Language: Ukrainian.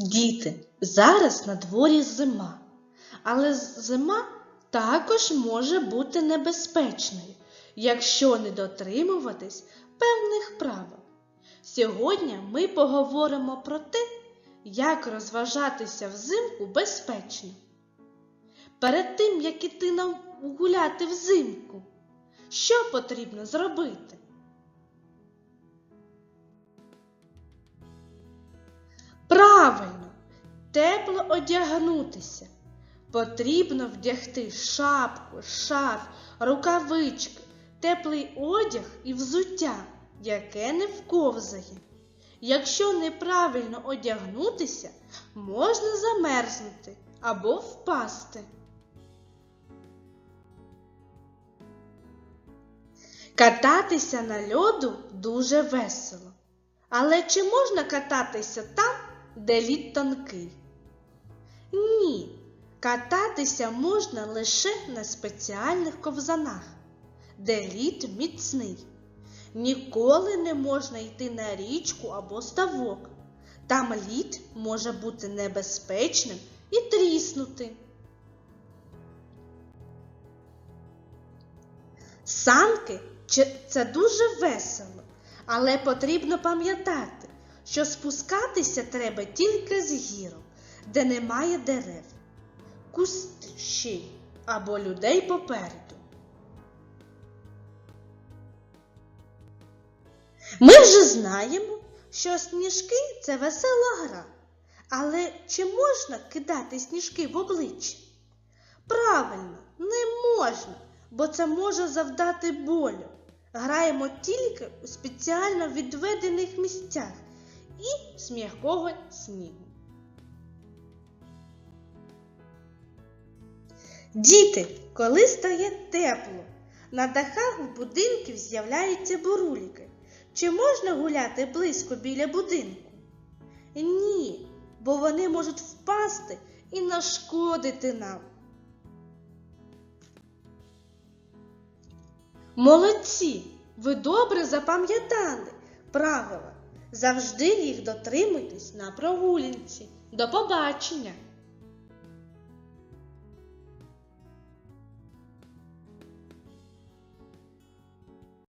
Діти, зараз на дворі зима, але зима також може бути небезпечною, якщо не дотримуватись певних правил. Сьогодні ми поговоримо про те, як розважатися взимку безпечно. Перед тим, як іти гуляти взимку, що потрібно зробити? Правильно, тепло одягнутися. Потрібно вдягти шапку, шарф, рукавички, теплий одяг і взуття, яке не вковзає. Якщо неправильно одягнутися, можна замерзнути або впасти. Кататися на льоду дуже весело. Але чи можна кататися там, де лід тонкий? Ні, кататися можна лише на спеціальних ковзанах, де лід міцний. Ніколи не можна йти на річку або ставок. Там лід може бути небезпечним і тріснути. Санки це дуже весело, але потрібно пам'ятати, що спускатися треба тільки з гірок, де немає дерев, кущів або людей попереду. Ми вже знаємо, що сніжки це весела гра. Але чи можна кидати сніжки в обличчя? Правильно, не можна, бо це може завдати болю. Граємо тільки у спеціально відведених місцях і з снігу. Діти, коли стає тепло, на дахах будинків з'являються бурульки. Чи можна гуляти близько біля будинку? Ні, бо вони можуть впасти і нашкодити нам. Молодці! Ви добре запам'ятали правила. Завжди їх дотримуйтесь на прогулянці. До побачення!